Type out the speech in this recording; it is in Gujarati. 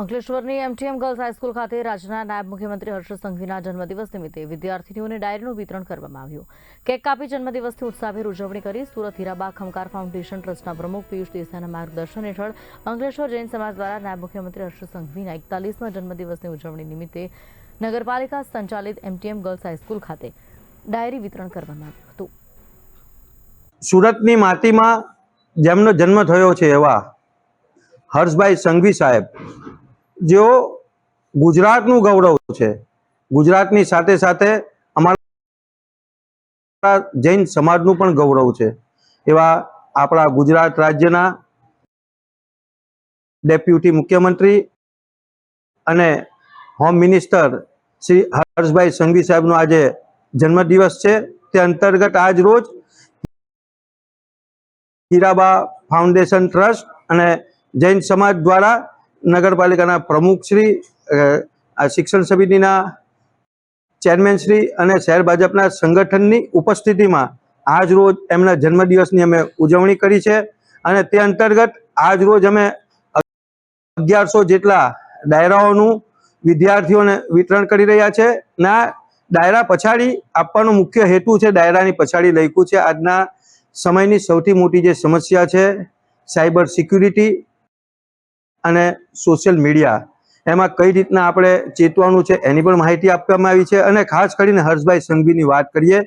અંકલેશ્વરની એમટીએમ ગર્લ્સ હાઈસ્કૂલ ખાતે રાજ્યના નાયબ મુખ્યમંત્રી હર્ષ સંઘવીના જન્મદિવસ નિમિત્તે વિદ્યાર્થીનીઓને ડાયરીનું વિતરણ કરવામાં આવ્યું. કેક કાપી જન્મદિવસની ઉત્સાહભેર ઉજવણી કરી સુરત હીરાબા ખમકાર ફાઉન્ડેશન ટ્રસ્ટના પ્રમુખ પિયુષ દેસાઈના માર્ગદર્શન હેઠળ અંકલેશ્વર જૈન સમાજ દ્વારા નાયબ મુખ્યમંત્રી હર્ષ સંઘવીના એકતાલીસમાં જન્મદિવસની ઉજવણી નિમિત્તે નગરપાલિકા સંચાલિત એમટીએમ ગર્લ્સ હાઈસ્કૂલ ખાતે ડાયરી વિતરણ કરવામાં આવ્યું હતું. સુરતની માટીમાં જેમનો જન્મ થયો છે એવા હર્ષભાઈ સંઘવી સાહેબ જેઓ ગુજરાતનું ગૌરવ છે. ગુજરાતની સાથે સાથે અમારા જૈન સમાજનું પણ ગૌરવ છે. એવા આપણા ગુજરાત રાજ્યના ડેપ્યુટી મુખ્યમંત્રી અને હોમ મિનિસ્ટર શ્રી હર્ષભાઈ સંઘવી સાહેબનો આજે જન્મદિવસ છે. તે અંતર્ગત આજ રોજ હીરાબા ફાઉન્ડેશન ટ્રસ્ટ અને જૈન સમાજ દ્વારા નગરપાલિકાના પ્રમુખશ્રી શિક્ષણ સમિતિના ચેરમેનશ્રી અને શહેર ભાજપના સંગઠનની ઉપસ્થિતિમાં આજ રોજ એમના જન્મદિવસની અમે ઉજવણી કરી છે અને તે અંતર્ગત આજ રોજ અમે અગિયારસો જેટલા ડાયરાઓનું વિદ્યાર્થીઓને વિતરણ કરી રહ્યા છે ના ડાયરા પછાડી આપવાનો મુખ્ય હેતુ છે ડાયરાની પછાડી લખ્યું છે. આજના સમયની સૌથી મોટી જે સમસ્યા છે સાયબર સિક્યુરિટી અને સોશિયલ મીડિયા એમાં કઈ રીતના આપણે ચેતવાનું છે એની પણ માહિતી આપવામાં આવી છે અને ખાસ કરીને હર્ષભાઈ સંઘવીની વાત કરીએ